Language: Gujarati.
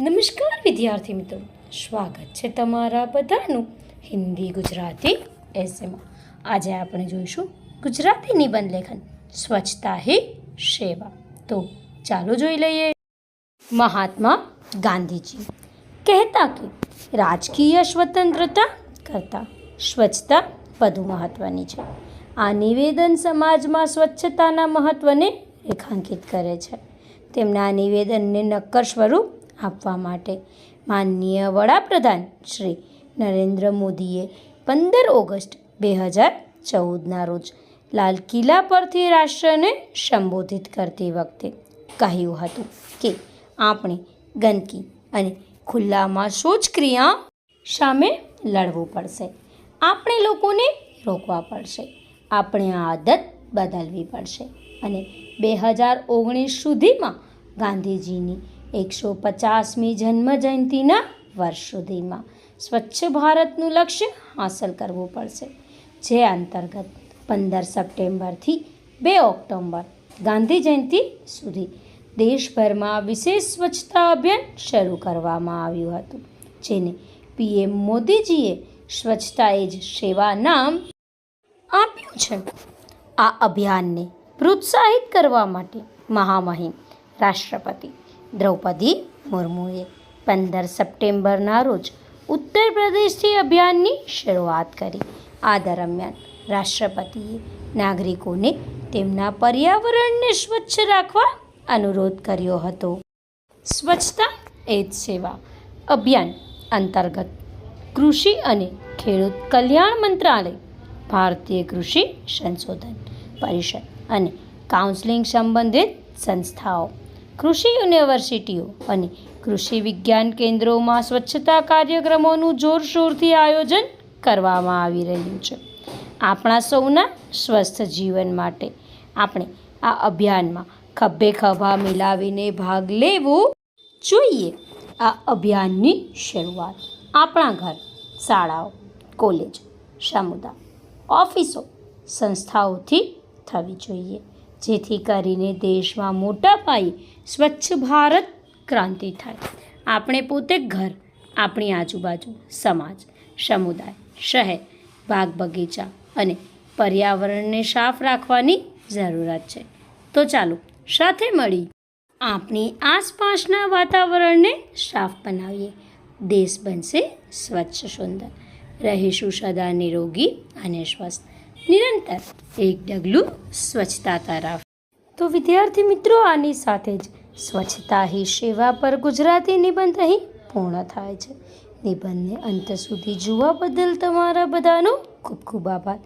નમસ્કાર, વિદ્યાર્થી મિત્રો. સ્વાગત છે તમારા બધાનું હિન્દી ગુજરાતી એસેમાં આજે આપણે જોઈશું ગુજરાતી નિબંધ લેખન, સ્વચ્છતા હી સેવા. તો ચાલો જોઈ લઈએ. મહાત્મા ગાંધીજી કહેતા કે, રાજકીય સ્વતંત્રતા કરતાં સ્વચ્છતા વધુ મહત્ત્વની છે. આ નિવેદન સમાજમાં સ્વચ્છતાના મહત્ત્વને રેખાંકિત કરે છે. તેમના નિવેદનને નક્કર સ્વરૂપ આપવા માટે માનનીય વડાપ્રધાન શ્રી નરેન્દ્ર મોદીએ પંદર ઓગસ્ટ બે હજાર ચૌદના રોજ લાલ કિલ્લા પરથી રાષ્ટ્રને સંબોધિત કરતી વખતે કહ્યું હતું કે આપણે ગંદકી અને ખુલ્લામાં શૌચક્રિયા સામે લડવું પડશે. આપણે લોકોને રોકવા પડશે. આપણે આ આદત બદલવી પડશે. અને બે હજાર ઓગણીસ સુધીમાં ગાંધીજીની એકસો પચાસમી જન્મ જયંતિના વર્ષ સુધીમાં સ્વચ્છ ભારતનું લક્ષ્ય હાંસલ કરવું પડશે. જે અંતર્ગત પંદર સપ્ટેમ્બરથી બે ઓક્ટોબર ગાંધી જયંતિ સુધી દેશભરમાં વિશેષ સ્વચ્છતા અભિયાન શરૂ કરવામાં આવ્યું હતું, જેને પીએમ મોદીજીએ સ્વચ્છતા એ જ સેવા નામ આપ્યું છે. આ અભિયાનને પ્રોત્સાહિત કરવા માટે મહામહિમ રાષ્ટ્રપતિ દ્રૌપદી મુર્મુએ પંદર સપ્ટેમ્બરના રોજ ઉત્તર પ્રદેશથી અભિયાનની શરૂઆત કરી. આ દરમિયાન રાષ્ટ્રપતિએ નાગરિકોને તેમના પર્યાવરણને સ્વચ્છ રાખવા અનુરોધ કર્યો હતો. સ્વચ્છતા એ જ સેવા અભિયાન અંતર્ગત કૃષિ અને ખેડૂત કલ્યાણ મંત્રાલય, ભારતીય કૃષિ સંશોધન પરિષદ અને કાઉન્સેલિંગ સંબંધિત સંસ્થાઓ કૃષિ યુનિવર્સિટીઓ અને કૃષિ વિજ્ઞાન કેન્દ્રોમાં સ્વચ્છતા કાર્યક્રમોનું જોરશોરથી આયોજન કરવામાં આવી રહ્યું છે. આપણા સૌના સ્વસ્થ જીવન માટે આપણે આ અભિયાનમાં ખભે ખભા મિલાવીને ભાગ લેવો જોઈએ. આ અભિયાનની શરૂઆત આપણા ઘર, શાળાઓ, કોલેજ, સમુદાય, ઓફિસો, સંસ્થાઓથી થવી જોઈએ. જેથી કરીને દેશમાં મોટા પાયે સ્વચ્છ ભારત ક્રાંતિ થાય. આપણે પોતે ઘર, આપણી આજુબાજુ સમાજ, સમુદાય, શહેર, બાગ બગીચા અને પર્યાવરણને સાફ રાખવાની જરૂરત છે. તો ચાલો સાથે મળી આપણી આસપાસના વાતાવરણને સાફ બનાવીએ. દેશ બનશે સ્વચ્છ, સુંદર. રહીશું સદા નિરોગી અને સ્વસ્થ. નિરંતર, એક ડગલું સ્વચ્છતા તરફ. તો વિદ્યાર્થી મિત્રો, આની સાથે જ સ્વચ્છતા હી સેવા પર ગુજરાતી નિબંધ અહીં પૂર્ણ થાય છે. નિબંધને અંત સુધી જોવા બદલ તમારા બધાનો ખૂબ ખૂબ આભાર.